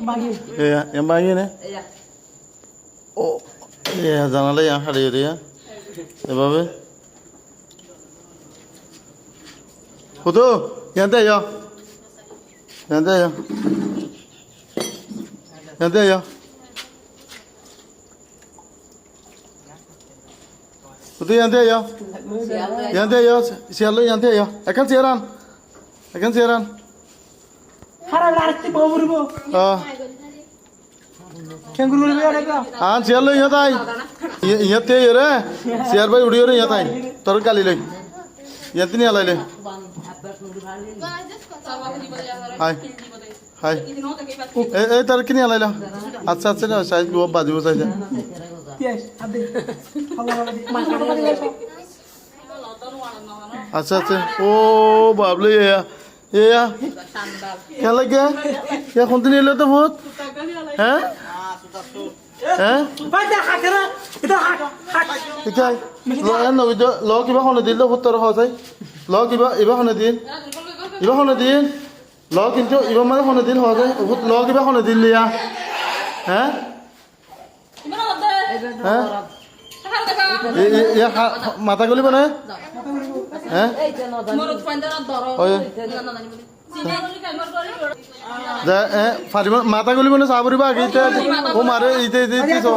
Yang bahagian. Ya, yang bahagian? Ya. Oh, ya janganlah yang hari itu ya. Sebab apa? Kudu, yang ya. Yang ya. Yang ya. Kudu yang ya. Yang ya. Siapa yang ya? Akan siaran. Akan siaran. 가아 সিয়ালো ইয়া তাই ইয়াতে রে। সিয়ার ভাই উড়িও রে ইয়া তাই তোর কালি লই। ইয়াতে নি আলাইলে হাই হাই এ এ তোর কিনি আলাইলা আচ্ছা আচ্ছা না সাইজ বাজিব সাইজ। আচ্ছা আচ্ছা। ও বাবলে ইয়া কেন লাগে ইয়া কোন দিন এলো তো ভূত? হ্যাঁ হ্যাঁ ল কিবা হনে দিল ভূত তোর হসাই ল কিবা, ইবা হনে দিন ইবা হনে দিন ল কিন্তু ইবা মানে হনে দিন হসাই ভূত, ল কিবা হনে দিল লিয়া হ্যাঁ হ্যাঁ মাথা গলি মানে হ্যাঁ। Menurut Pandora Doro. Oh, iya. যা এ ফারিব মাথা গলি মানে সাবরিবা আগে মারে ইতে ইতে ইতে সব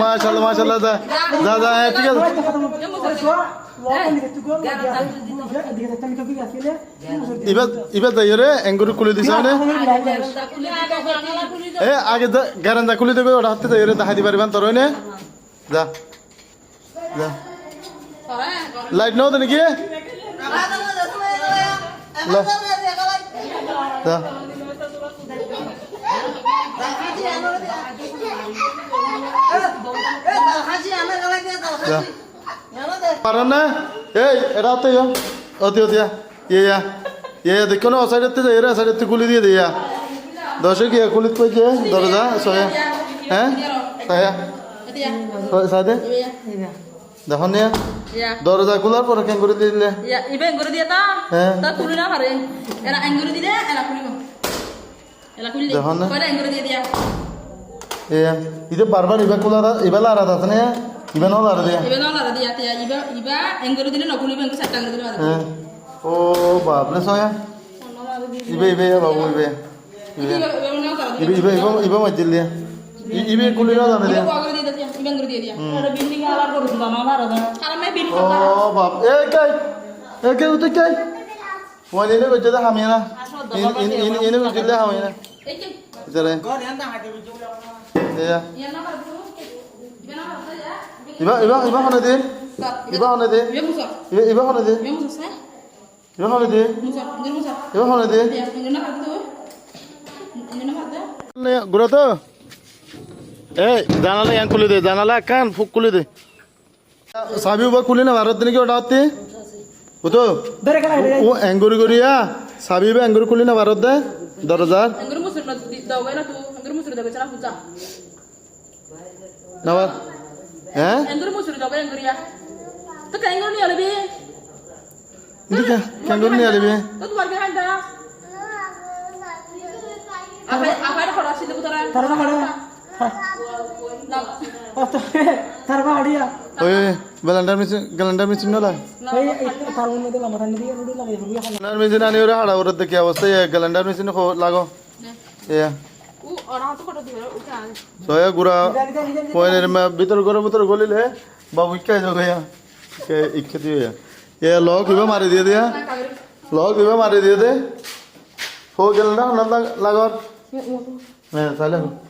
মাশাআল্লাহ মাশাআল্লাহ যা যা যা ঠিক আছে। ইবা যাই রে এঙ্গুরি খুলে দিছ না এ আগে যা গ্যারান্ডা খুলে দেবে ওটা হাতে যাই রে দেখা দি তোর নে যা যা লাইট নাও তো নাকি পারেন না? এই এটা হতে ইয়া অতি অতিয়া ইয়ে ইয়া। ইয়ে দেখো না সাইডতে যাই রে সাইডতে খুলে দিয়ে দিয়া দশ কি খুলিত কইছে দরজা সয়া হ্যাঁ? সায়া সাদে দেখো নিয়া. দরজা খোলার পরে করে দিলে. Eh. Ta kuli na kare. Era yang guru dia, era kuli mo. Era kuli. Jangan na. Kau yang guru dia dia. এ ইতে বারবার ইবা খোলা ইবা লারা আছে না ইবা নাও লারা দিয়া dia dia. Ibu ibu yang guru dia nak kuli bang kesat yang guru dia. হ্যাঁ ও বাপরে soya ইবে ইবে বাবু ইবে ইবে. ইবে ইবে ইবে ইবে মজিল দিয়া ই- ইবে কুলি না জানে দিয়া Ibu guru dia dia. Ibu yang guru dia dia. Ada binding alar guru sudah nol ada. Kalau main binding এই জানালা young খুলে দে জানালা কান ফুক খুলে দে সাবি উবা খুলি না ভারত নাকি ওটা হতে তো গেল ও অ্যাঙ্গুরি করিয়া সাবি বা অ্যাঙ্গুরি খুলি না ভারত দে দরজার. না হ্যাঁ. নিয়ে আলিবি? তারা বাড়ি Nah, অত তারা বাড়ি ওই ব্যালেন্ডার মেশিন ক্যালেন্ডার মেশিন না ওই তার মধ্যে মাথা দিয়ে রুডি লাগাই রুডি খানা ক্যালেন্ডার মেশিন আনি ওরা হাড়া ওরা দেখি অবস্থা ক্যালেন্ডার মেশিন লাগো এয়া uh orang tuh kalau dia udah. সয়া গুড়া পয়েনের ভিতর ঘরের ভিতর গলিলে বাবু ইকাই যাও গয়া কে ইকে দিয়ে এ লক ইবা মারি দিয়ে দিয়া Nah, kagak. লক ইবা মারি দিয়ে দে হো গেল না না লাগর হ্যাঁ তাহলে Motor naik. Lainnya yang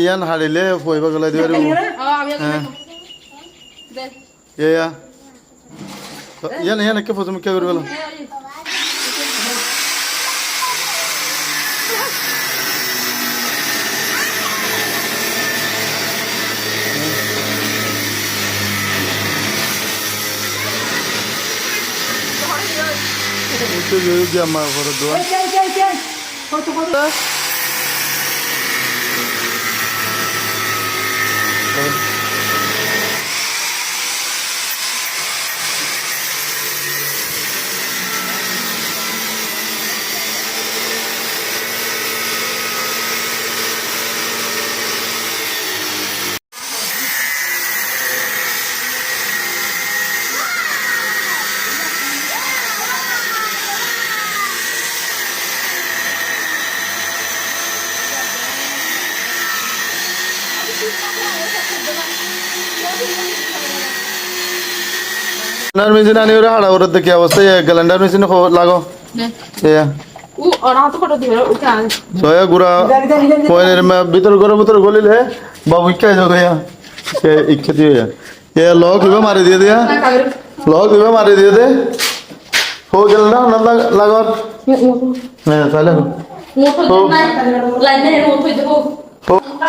ইয়ান হারিলে ফুৰিব গ'লে দিব এয়া ইয়ান ইয়ান একে ফটো মুখ্য কৰিব লাগে Muito bem, Diamar, agora do. Ei, ei, ei, ei. Quanto, quanto? কত মেশিন আনি ওরা হাড়া ওরা দেখি অবস্থা মেশিন লাগো ইয়া ফটো দিবে ওকে আনে সয়া গুড়া পয়ের ভিতর ঘরের ভিতর গলিলে বাবু ইচ্ছা যাবে সে ইচ্ছা দিয়ে এ লক ইবে মারি দিয়ে দিয়া লক ইবে মারি দিয়ে দে হো গেল না না লাগর হ্যাঁ তাহলে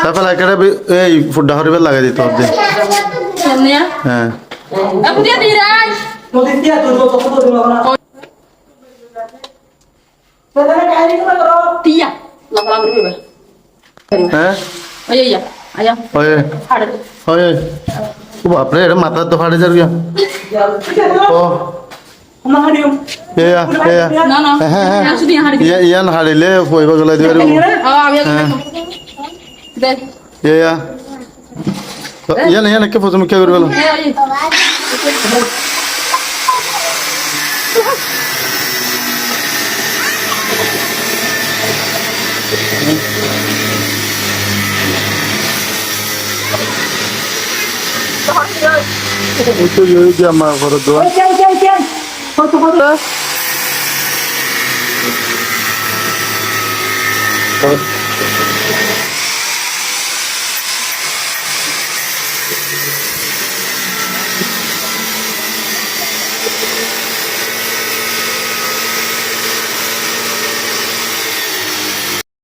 সাফা লাইকাটা এই ফুড্ডা হরিবে লাগাই দিতে হবে সামনে হ্যাঁ আবু দিয়া দিরাজ নদী দিয়া তো তো কত দিন লাগনা তাহলে কাহিনী করে করো টিয়া লাগলা করে হ্যাঁ আয়া আয়া আয়া ওয়ে ফাড়ে ওয়ে ও বাপরে এটা মাথা তো যার গিয়া ও আমরা হারিও এয়া এয়া না না হ্যাঁ হ্যাঁ দিয়া হাড়ি ইয়া ইয়ান হারিলে পয়ব গলাই দিবার আ আবিয়া দে এয়া ইয়ান ইয়ান কে ফজম কে করবে এ আই তো ইয়ে যে আমার ঘর দোয়া এই